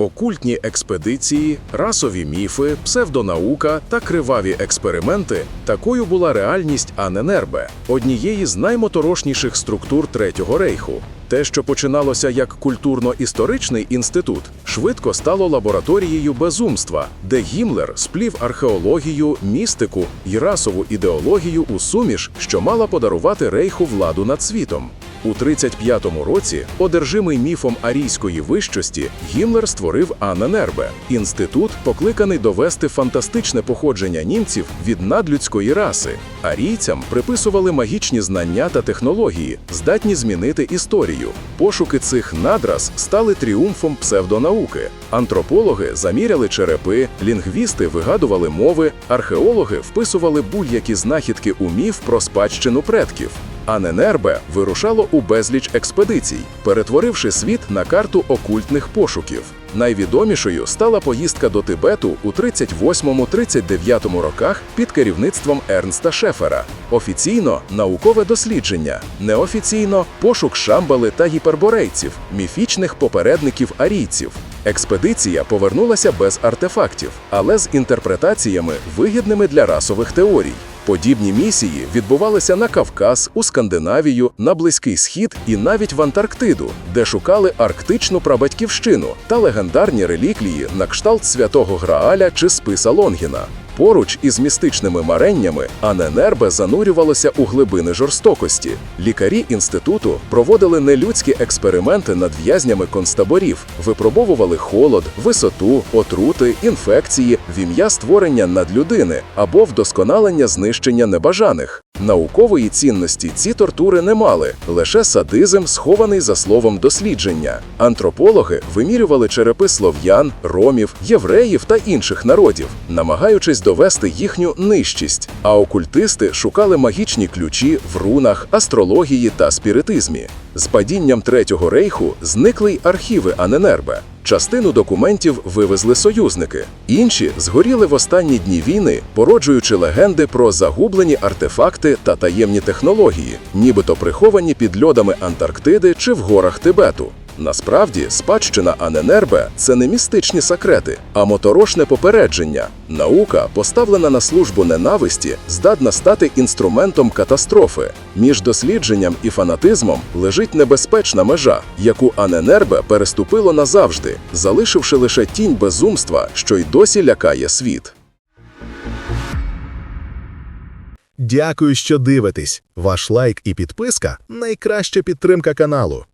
Окультні експедиції, расові міфи, псевдонаука та криваві експерименти такою була реальність Аненербе, однієї з наймоторошніших структур Третього рейху. Те, що починалося як культурно-історичний інститут, швидко стало лабораторією безумства, де Гімлер сплів археологію, містику і расову ідеологію у суміш, що мала подарувати рейху владу над світом. У 35-му році, одержимий міфом арійської вищості, Гімлер створив Анненербе – інститут, покликаний довести фантастичне походження німців від надлюдської раси. Арійцям приписували магічні знання та технології, здатні змінити історію. Пошуки цих надраз стали тріумфом псевдонауки. Антропологи заміряли черепи, лінгвісти вигадували мови, археологи вписували будь-які знахідки у міф про спадщину предків. Аненербе вирушало у безліч експедицій, перетворивши світ на карту окультних пошуків. Найвідомішою стала поїздка до Тибету у 38-39 роках під керівництвом Ернста Шефера. Офіційно наукове дослідження, неофіційно пошук шамбали та гіперборейців, міфічних попередників арійців. Експедиція повернулася без артефактів, але з інтерпретаціями, вигідними для расових теорій. Подібні місії відбувалися на Кавказ, у Скандинавію, на Близький Схід і навіть в Антарктиду, де шукали арктичну прабатьківщину та легендарні реліквії на кшталт святого Грааля чи списа Лонгіна. Поруч із містичними мареннями Аненербе занурювалося у глибини жорстокості. Лікарі інституту проводили нелюдські експерименти над в'язнями концтаборів, випробовували холод, висоту, отрути, інфекції в ім'я створення надлюдини або вдосконалення знищення небажаних. Наукової цінності ці тортури не мали, лише садизм, схований за словом дослідження. Антропологи вимірювали черепи слов'ян, ромів, євреїв та інших народів, намагаючись довести їхню нижчість. А окультисти шукали магічні ключі в рунах, астрології та спіритизмі. З падінням Третього рейху зникли й архіви Аненербе. Частину документів вивезли союзники, інші згоріли в останні дні війни, породжуючи легенди про загублені артефакти та таємні технології, нібито приховані під льодами Антарктиди чи в горах Тибету. Насправді, спадщина Аненербе – це не містичні секрети, а моторошне попередження. Наука, поставлена на службу ненависті, здатна стати інструментом катастрофи. Між дослідженням і фанатизмом лежить небезпечна межа, яку Аненербе переступило назавжди, залишивши лише тінь безумства, що й досі лякає світ. Дякую, що дивитесь. Ваш лайк і підписка найкраща підтримка каналу.